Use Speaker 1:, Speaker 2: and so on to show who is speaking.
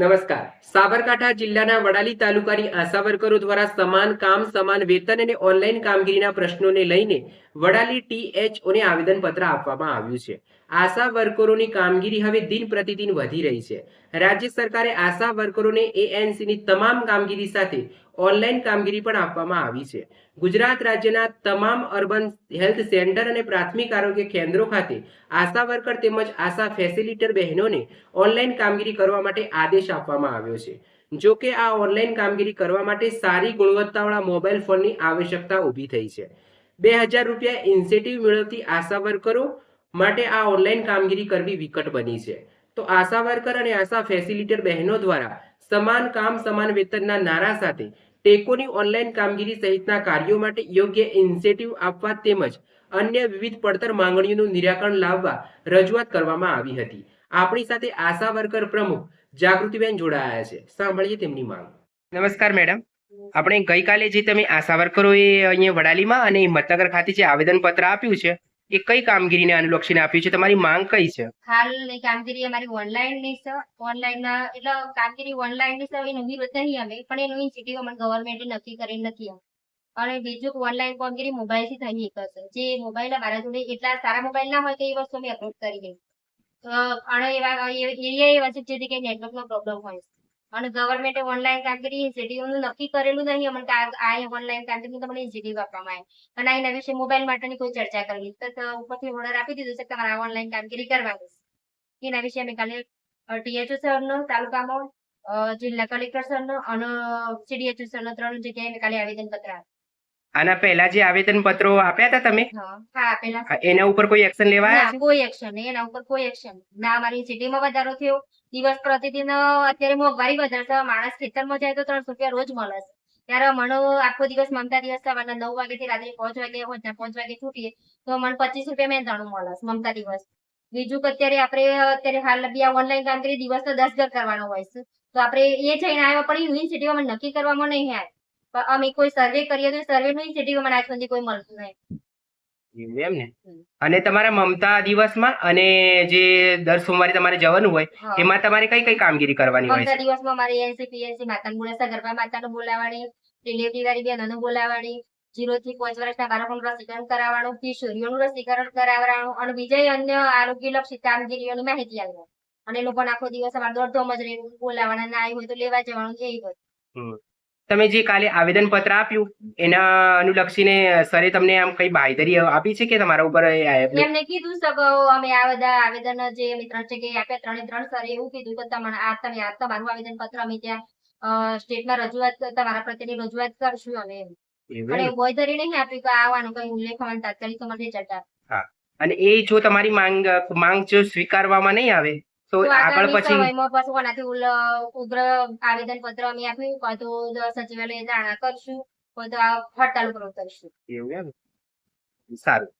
Speaker 1: નમસ્કાર. સાબરકાંઠા જિલ્લાના વડાલી તાલુકાની આશા વર્કરો દ્વારા સમાન કામ, સમાન વેતન અને ઓનલાઈન કામગીરીના પ્રશ્નોને લઈને વડાલી ટીએચઓને આવેદનપત્ર આપવામાં આવ્યું છે. આશા વર્કરોની કામગીરી હવે દિન પ્રતિદિન વધી રહી છે. રાજ્ય સરકારે આશા વર્કરોને એએનસીની તમામ કામગીરી સાથે ઓનલાઈન કામગીરી પણ આપવામાં આવી છે. ગુજરાત રાજ્યના તમામ અર્બન હેલ્થ સેન્ટર અને પ્રાથમિક આરોગ્ય કેન્દ્રો ખાતે આશા વર્કર તેમજ આશા ફેસિલિટર બહેનોને ઓનલાઈન કામગીરી કરવા માટે આદેશ આપવામાં આવ્યો છે. જો કે આ ઓનલાઈન કામગીરી કરવા માટે સારી ગુણવત્તાવાળા મોબાઈલ ફોનની આવશ્યકતા ઊભી થઈ છે. બે હજાર રૂપિયા ઇન્સેન્ટિવ મેળવતી આશા વર્કરો માટે આ ઓનલાઈન કામગીરી કરવી વિકટ બની છે. તો આશા વર્કર અને આશા ફેસિલિટર બહેનો દ્વારા સમાન કામ સમાન વેતનના નારા સાથે ટેકોની ઓનલાઈન કામગીરી સહિતના કાર્યો માટે યોગ્ય ઇન્સેન્ટિવ આપવા તેમજ અન્ય વિવિધ પડતર માંગણીઓનું નિરાકરણ લાવવા રજૂઆત કરવામાં આવી હતી. આપણી સાથે આશા વર્કર પ્રમુખ જાગૃતિબેન જોડાયા છે. સાંભળીએ તેમની માંગ. નમસ્કાર, મેડમ. આપણે ગઈકાલે જે તમે આશા વર્કરોએ અહીંયા વડાલીમાં અને હિંમતનગર ખાતે જે આવેદનપત્ર આપ્યું છે એ કઈ કામગીરીને અનુલક્ષીને આપ્યું છે? તમારી માંગ કઈ છે?
Speaker 2: હાલની કામગીરી અમારી ઓનલાઈનની છે. ઓનલાઈન એટલે કામગીરી ઓનલાઈનની છે એ નવી નહીં અમે પણ એનું ઇન્સ્ટિટ્યૂટ અમને ગવર્મેન્ટે નક્કી કરી નથી અને બીજું ઓનલાઈન કામગીરી મોબાઈલથી થઈ શકશે જે મોબાઈલ મારા જોડે એટલા સારા મોબાઈલ ના હોય તો એ વસ્તુ અમે અપલોડ કરી દઈએ. અને એવા એરિયા એવા છે જેથી કઈ નેટવર્ક નો પ્રોબ્લેમ હોય. છે અને ગવર્મેન્ટે ઓનલાઈન કામગીરી ઇન્સ્ટિટ્યૂટ નક્કી કરેલું નહીં. અમને કે આ- ઓનલાઈન કામગીરી તમને ઇન્સેન્ટિવ આપવામાં આવે. અને એના વિશે મોબાઈલ માટેની કોઈ ચર્ચા કરવી તો ઉપરથી ઓર્ડર આપી દીધો છે કે તમારે ઓનલાઈન કામગીરી કરવાની એના વિશે અમે કાલે ટીએચઓ સરનો તાલુકામાં જિલ્લા કલેક્ટર સરનો અને સીડીએચઓ સરનો ત્રણ જગ્યાએ કાલે આવેદન પત્ર
Speaker 1: આના પહેલા જે આવેદન પત્રો આપ્યા હતા તમે?
Speaker 2: હા પેલા
Speaker 1: એના ઉપર કોઈ એક્શન લેવાયા
Speaker 2: કોઈ એક્શન એના ઉપર કોઈ એક્શન ના અમારી સિટીમાં વધારો થયો. દિવસ પ્રતિદિન અત્યારે મોંઘવારી વધારે છે. માણસ ખેતરમાં જાય તો ત્રણસો રૂપિયા રોજ મળે છે. ત્યારે મને આખો દિવસ મમતા દિવસ સવારના નવ વાગ્યાથી રાત્રે પાંચ વાગે ત્યાં પાંચ વાગે છૂટીએ, તો મને પચીસ રૂપિયા મહેનતાણું મળે છે મમતા દિવસ. બીજું કે અત્યારે આપણે અત્યારે હાલ બી આ ઓનલાઈન કામ કરી દિવસ તો દસ ઘર કરવાનો હોય છે. તો આપણે એ જઈને આવ્યા પણ યુનિવર્સિટીમાં નક્કી કરવામાં નહીં આવે. અમે કોઈ સર્વે કરીએ તો સર્વે નું આજ સુધી કોઈ મળતું નહીં.
Speaker 1: એવું એમ ને? અને તમારા મમતા દિવસમાં અને જે દર સોમવારે તમારે જવાનું હોય એમાં તમારે કઈ કઈ કામગીરી કરવાની હોય
Speaker 2: પંદર દિવસમાં મારે એસી પીએસી માતાનું બોલાવતા ગરબા માતાનું બોલાવવાની ડિલિવરી વાળી બહેનોનું બોલાવવાની જીરો થી પાંચ વર્ષના બાળકોનું રસીકરણ કરાવવાનું કિશોરીઓનું રસીકરણ કરાવવાનું અને બીજા અન્ય આરોગ્યલક્ષી કામગીરીઓની માહિતી આપવાની. અને લોકોને આખો દિવસ અમારે દોડધામ જ રહેવું બોલાવવાના ના હોય તો લેવા જવાનું એ બધું
Speaker 1: તમે જે કાલે આવેદન પત્ર આપ્યું એના અનુલક્ષીને સરે તમને આમ કઈ બાંયધરી આપી છે કે તમારા ઉપર
Speaker 2: એમને કીધું છે અમે આ બધા આવેદન જે અમે ત્રણ જગ્યાએ આપ્યા ત્રણે ત્રણ સરે એવું કીધું કે તમને આ તમે આ તમારું આવેદન પત્ર અમે ત્યાં સ્ટેટમાં રજૂઆત તમારા પ્રત્યેની રજૂઆત કરશું અમે અને? બોયધરી નહીં આપ્યું કે આવવાનું કઈ ઉલ્લેખ તાત્કાલિક તમારે ચર્ચા.
Speaker 1: અને એ જો તમારી માંગ માંગ જો સ્વીકારવામાં નહીં આવે તો આગળ પછી
Speaker 2: સમયમાં પાછું કોનાથી ઉગ્ર આવેદન પત્ર અમે આપ્યું કાં તો સચિવાલય જાણ કરશું કાં તો આ હડતાલ ઉપર ઉતરશું.
Speaker 1: એવું એમ? સારું.